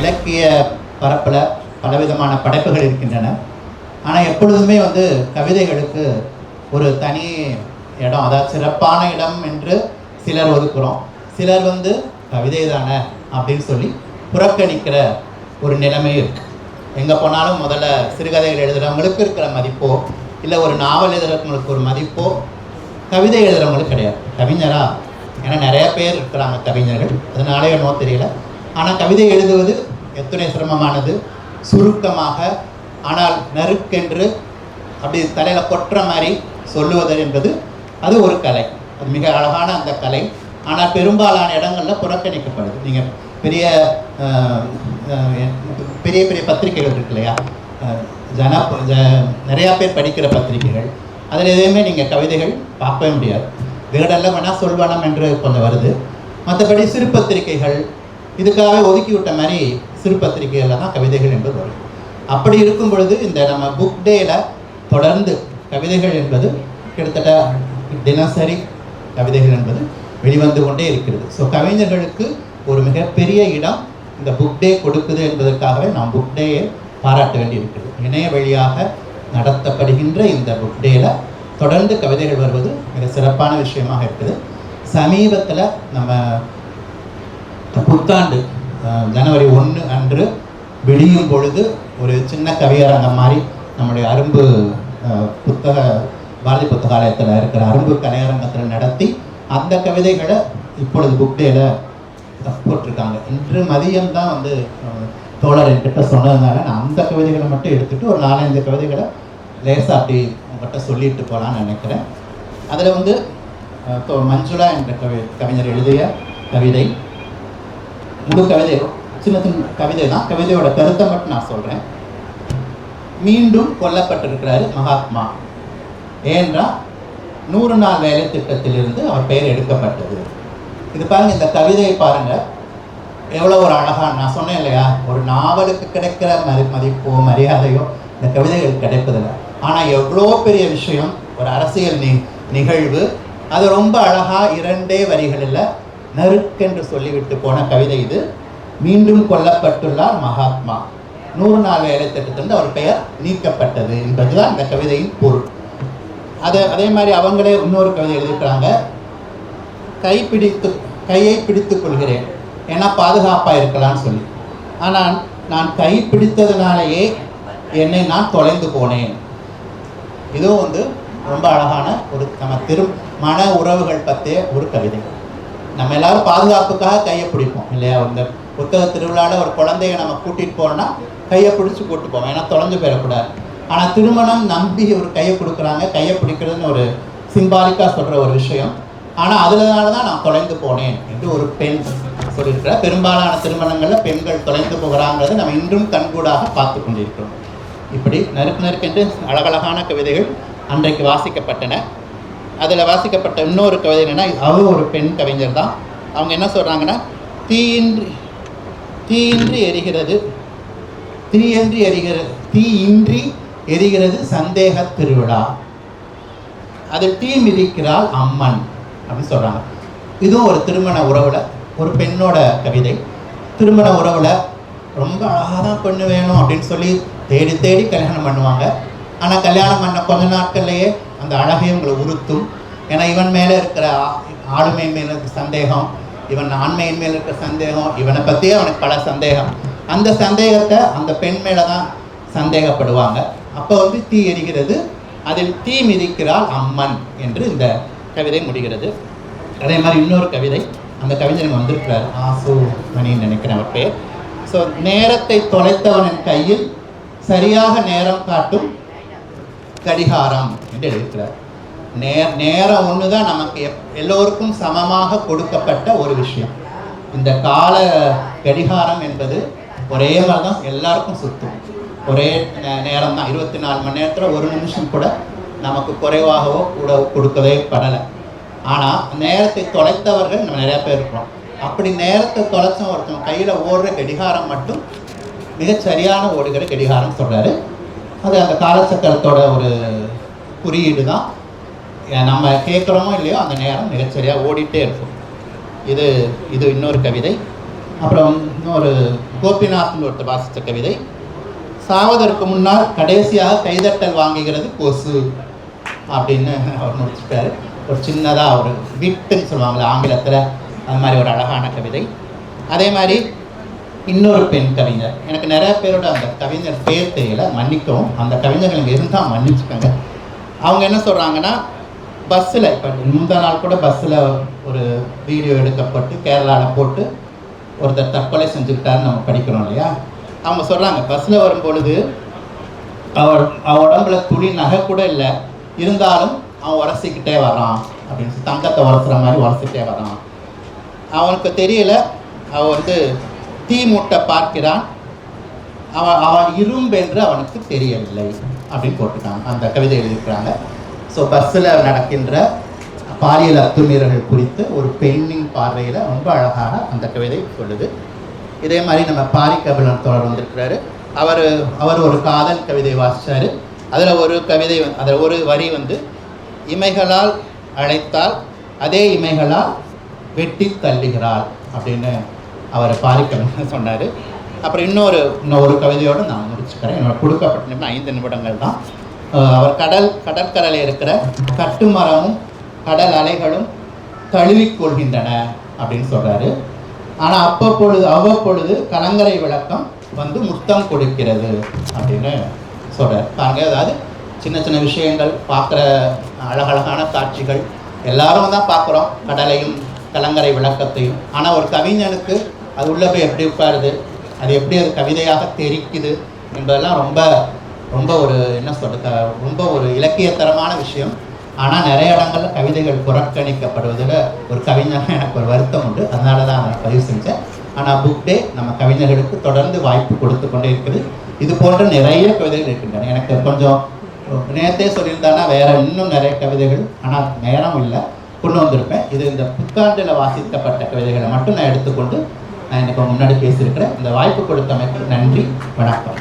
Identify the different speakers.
Speaker 1: இலக்கிய பரப்பில் பலவிதமான படைப்புகள் இருக்கின்றன. ஆனால் எப்பொழுதுமே வந்து கவிதைகளுக்கு ஒரு தனி இடம் அதாவது சிறப்பான இடம் என்று சிலர் ஒதுக்குறோம். சிலர் வந்து கவிதை தானே அப்படின்னு சொல்லி புறக்கணிக்கிற ஒரு நிலைமை இருக்குது எங்கே போனாலும் முதல்ல சிறுகதைகள் எழுதுகிறவங்களுக்கு இருக்கிற மதிப்போ இல்லை ஒரு நாவல் எழுதுறவங்களுக்கு ஒரு மதிப்போ கவிதை எழுதுகிறவங்களுக்கு கிடையாது. கவிஞரா? ஏன்னா நிறைய பேர் இருக்கிறாங்க கவிஞர்கள். அதனாலே என்னவோ தெரியல. ஆனால் கவிதை எழுதுவது எத்தனை சிரமமானது? சுருக்கமாக ஆனால் நறுக்கென்று அப்படி தலையில் கொட்டுற மாதிரி சொல்லுவது என்பது அது ஒரு கலை. அது மிக அழகான அந்த கலை. ஆனால் பெரும்பாலான இடங்களில் புறக்கணிக்கப்படுது. நீங்கள் பெரிய பெரிய பெரிய பத்திரிகைகள் இருக்கு இல்லையா? ஜன ஜ- நிறையா பேர் படிக்கிற பத்திரிகைகள். அதில் எதுவுமே நீங்கள் கவிதைகள் பார்க்கவே முடியாது. விகடனில் வேணால் சொல்வனம் என்று கொஞ்சம் வருது. மற்றபடி சிறு பத்திரிகைகள் இதுக்காக ஒதுக்கி விட்ட மாதிரி சிறுபத்திரிகைகளில் தான் கவிதைகள் என்பது வரும். அப்படி இருக்கும் பொழுது இந்த நம்ம புக் டேயில் தொடர்ந்து கவிதைகள் என்பது கிட்டத்தட்ட தினசரி கவிதைகள் என்பது வெளிவந்து கொண்டே இருக்கிறது. ஸோ கவிஞர்களுக்கு ஒரு மிகப்பெரிய இடம் இந்த புக் டே கொடுக்குது என்பதற்காகவே நாம் புக் டேயை பாராட்ட வேண்டியிருக்கிறது. இணைய வழியாக நடத்தப்படுகின்ற இந்த புக் டேயில் தொடர்ந்து கவிதைகள் வருவது மிக சிறப்பான விஷயமாக இருக்குது. சமீபத்தில் நம்ம புத்தாண்டு ஜனவரி ஒன்று அன்று விடியும் பொழுது ஒரு சின்ன கவியரங்கம் மாதிரி நம்முடைய அரும்பு புத்தக பாரதி புத்தகாலயத்தில் இருக்கிற அரும்பு கலையரங்கத்தில் நடத்தி அந்த கவிதைகளை இப்பொழுது புக்டேல போட்டிருக்காங்க. இன்று மதியம் தான் வந்து தோழர் என்கிட்ட சொன்னதுனால நான் அந்த கவிதைகளை மட்டும் எடுத்துட்டு ஒரு நாலஞ்சு கவிதைகளை லேசாக அப்படி உங்கள்கிட்ட சொல்லிட்டு போகலான்னு நினைக்கிறேன். அதில் வந்து இப்போ மஞ்சுளா என்ற கவி கவிஞர் எழுதிய கவிதை முழு கவிதை சின்ன சின்ன கவிதை தான். கவிதையோட கருத்தை மட்டும் நான் சொல்கிறேன் மீண்டும் கொல்லப்பட்டிருக்கிறாரு மகாத்மா. ஏன்றால் நூறு நாள் வேலை திட்டத்திலிருந்து அவர் பெயர் எடுக்கப்பட்டது. இது பாருங்க இந்த கவிதையை பாருங்க. எவ்வளோ ஒரு அழகாக நான் சொன்னேன் இல்லையா? ஒரு நாவலுக்கு கிடைக்கிற மதி மதிப்போ மரியாதையோ இந்த கவிதைகள் கிடைப்பதில்லை. ஆனால் எவ்வளோ பெரிய விஷயம் ஒரு அரசியல் நி நிகழ்வு. அது ரொம்ப அழகாக இரண்டே வரிகளில் நறுக்கென்று சொல்லிவிட்டு போன கவிதை இது. மீண்டும் கொல்லப்பட்டுள்ளார் மகாத்மா. நூறு நாள் வேலை திட்டத்திலிருந்து அவர் பெயர் நீக்கப்பட்டது என்பதுதான் இந்த கவிதையின் பொருள். அதை அதே மாதிரி அவங்களே இன்னொரு கவிதை எழுதிக்கிறாங்க கை பிடித்து கையை பிடித்துக் கொள்கிறேன். ஏன்னா பாதுகாப்பாக இருக்கலாம்னு சொல்லி. ஆனால் நான் கை பிடித்ததுனாலேயே என்னை நான் தொலைந்து போனேன். இதுவும் வந்து ரொம்ப அழகான ஒரு நம்ம திரு மன உறவுகள் பற்றிய ஒரு கவிதை. நம்ம எல்லாரும் பாதுகாப்புக்காக கையை பிடிப்போம் இல்லையா? அந்த புத்தக திருவிழாவில் ஒரு குழந்தைய நம்ம கூட்டிகிட்டு போனோம்னா கையை பிடிச்சி கூட்டு போவோம் ஏன்னா தொலைஞ்சு போயிடக்கூடாது. ஆனால் திருமணம் நம்பி ஒரு கையை கொடுக்குறாங்க கையை பிடிக்கிறதுன்னு ஒரு சிம்பாலிக்காக சொல்கிற ஒரு விஷயம். ஆனால் அதனால தான் நான் தொலைந்து போனேன் என்று ஒரு பெண் சொல்லியிருக்கிற பெரும்பாலான திருமணங்களில் பெண்கள் தொலைந்து போகிறாங்கிறத நம்ம இன்றும் கண்கூடாக பார்த்து கொண்டிருக்கிறோம். இப்படி நெருப்பு நெருக்கென்று அழகழகான கவிதைகள் அன்றைக்கு வாசிக்கப்பட்டன. அதில் வாசிக்கப்பட்ட இன்னொரு கவிதை என்னென்னா அவ ஒரு பெண் கவிஞர் தான். அவங்க என்ன சொல்கிறாங்கன்னா தீயின்றி தீயின்றி எரிகிறது தீயின்றி எரிகிறது தீயின்றி எரிகிறது சந்தேக திருவிழா. அதில் தீ மிதிக்கிறாள் அம்மன் அப்படின்னு சொல்கிறாங்க இதுவும் ஒரு திருமண உறவில் ஒரு பெண்ணோட கவிதை. திருமண உறவில் ரொம்ப அழகாக தான் பொண்ணு வேணும் அப்படின்னு சொல்லி தேடி தேடி கல்யாணம் பண்ணுவாங்க. ஆனால் கல்யாணம் பண்ண கொஞ்ச நாட்கள்லேயே அந்த அழகையும் உங்களை உறுத்தும். ஏன்னா இவன் மேலே இருக்கிற ஆளுமை மேலே சந்தேகம் இவன் ஆண்மையின் மேலே இருக்கிற சந்தேகம் இவனை பற்றியே அவனுக்கு பல சந்தேகம். அந்த சந்தேகத்தை அந்த பெண் மேலே தான் சந்தேகப்படுவாங்க. அப்போ வந்து தீ எரிகிறது. அதில் தீ மிதிக்கிறாள் அம்மன் என்று இந்த கவிதை முடிகிறது. அதே மாதிரி இன்னொரு கவிதை அந்த கவிஞன் வந்திருக்கிறார் ஆசு மணின்னு நினைக்கிறேன் அவர் பேர் ஸோ நேரத்தை தொலைத்தவனின் கையில் சரியாக நேரம் காட்டும் கடிகாரம் என்று எழுதியிருக்கிறார் நே நேரம் ஒன்று தான் நமக்கு எப் எல்லோருக்கும் சமமாக கொடுக்கப்பட்ட ஒரு விஷயம். இந்த கால கடிகாரம் என்பது ஒரே மாதிரி தான் எல்லாருக்கும் சுற்றும் ஒரே நேரம் தான். இருபத்தி நாலு மணி நேரத்தில் ஒரு நிமிஷம் கூட நமக்கு குறைவாகவோ கூட கொடுக்கவே படலை. ஆனால் நேரத்தை தொலைத்தவர்கள் நம்ம நிறையா பேர் இருக்கிறோம். அப்படி நேரத்தை தொலைச்ச ஒருத்தன் கையில் ஓடுற கடிகாரம் மட்டும் மிகச்சரியான ஓடுகிற கடிகாரம் சொல்கிறாரு அது அந்த காலச்சக்கரத்தோட ஒரு குறியீடு தான் நம்ம கேட்குறோமோ இல்லையோ அந்த நேரம் மிகச்சரியாக ஓடிட்டே இருக்கும். இது இது இன்னொரு கவிதை. அப்புறம் இன்னொரு கோபிநாத்னு ஒருத்தர் வாசித்த கவிதை. சாவதற்கு முன்னால் கடைசியாக கைதட்டல் வாங்குகிறது கொசு அப்படின்னு அவர் முடிச்சுட்டாரு. ஒரு சின்னதாக ஒரு விட்டுன்னு சொல்லுவாங்களே ஆங்கிலத்தில். அது மாதிரி ஒரு அழகான கவிதை. அதே மாதிரி இன்னொரு பெண் கவிஞர். எனக்கு நிறைய பேரோட அந்த கவிஞர் பேர் தெரியல மன்னிக்கவும். அந்த கவிஞர்கள் இங்கே இருந்தால் மன்னிச்சுக்கோங்க. அவங்க என்ன சொல்கிறாங்கன்னா பஸ்ஸில் இப்போ முந்தா நாள் கூட பஸ்ஸில் ஒரு வீடியோ எடுக்கப்பட்டு கேரளாவில் போட்டு ஒருத்தர் தற்கொலை செஞ்சுக்கிட்டாருன்னு நம்ம படிக்கிறோம் இல்லையா? அவங்க சொல்கிறாங்க பஸ்ஸில் வரும் பொழுது அவள் அவன் உடம்புல துளி நகை கூட இல்லை. இருந்தாலும் அவன் உரசிக்கிட்டே வரான் அப்படின்னு தங்கத்தை உரசுற மாதிரி உரசிக்கிட்டே வரான் அவனுக்கு தெரியல அவன் வந்து தீ மூட்டை பார்க்கிறான். அவன் அவன் இரும்பு என்று அவனுக்கு தெரியவில்லை அப்படின்னு போட்டுட்டான் அந்த கவிதை எழுதியிருக்கிறாங்க. ஸோ பஸ்ஸில் நடக்கின்ற பாலியல் அத்துமீறல்கள் குறித்து ஒரு பெண்ணின் பார்வையில் ரொம்ப அழகான அந்த கவிதை சொல்லுது. இதே மாதிரி நம்ம பாரி கபிலன் தொடர் வந்திருக்கிறாரு. அவர் அவர் ஒரு காதல் கவிதை வாசித்தார் அதில் ஒரு கவிதை அதில் ஒரு வரி வந்து இமைகளால் அழைத்தால் அதே இமைகளால் வெட்டி தள்ளுகிறாள் அப்படின்னு அவர் பாரிக்கபிலன் சொன்னார். அப்புறம் இன்னொரு இன்னொரு கவிதையோடு நான் முடிச்சுக்கிறேன். என்னோட கொடுக்கப்பட்ட நிமிடம் ஐந்து நிமிடங்கள் தான். அவர் கடல் கடற்கரையில் இருக்கிற கட்டுமரமும் கடல் அலைகளும் தழுவிக்கொள்கின்றன அப்படின்னு சொல்கிறாரு ஆனால் அப்பப்பொழுது அவ்வப்பொழுது கலங்கரை விளக்கம் வந்து முத்தம் கொடுக்கிறது அப்படின்னு சொல்கிறார் பாருங்க அதாவது சின்ன சின்ன விஷயங்கள் பார்க்குற அழகழகான காட்சிகள் எல்லாரும் தான் பார்க்குறோம். கடலையும் கலங்கரை விளக்கத்தையும். ஆனால் ஒரு கவிஞனுக்கு அது உள்ளே போய் எப்படி உட்காருது? அது எப்படி அது கவிதையாக தெரிக்குது என்பதெல்லாம் ரொம்ப ரொம்ப ஒரு என்ன சொல்றது ரொம்ப ஒரு இலக்கியத்தரமான விஷயம். ஆனால் நிறைய இடங்களில் கவிதைகள் புறக்கணிக்கப்படுவதில் ஒரு கவிஞர் எனக்கு ஒரு வருத்தம் உண்டு. அதனால தான் நான் பதிவு செஞ்சேன். ஆனால் புக் டே நம்ம கவிஞர்களுக்கு தொடர்ந்து வாய்ப்பு கொடுத்து கொண்டே இருக்குது. இது போன்ற நிறைய கவிதைகள் இருக்கின்றன. எனக்கு கொஞ்சம் நேரத்தே சொல்லியிருந்தானா வேற இன்னும் நிறைய கவிதைகள் ஆனால் நேரம் இல்லை. கொண்டு வந்திருப்பேன். இது இந்த புத்தாண்டில் வாசிக்கப்பட்ட கவிதைகளை மட்டும் நான் எடுத்துக்கொண்டு நான் எனக்கு முன்னாடி பேசியிருக்கிறேன் இந்த வாய்ப்பு கொடுத்தமைக்கு நன்றி வணக்கம்.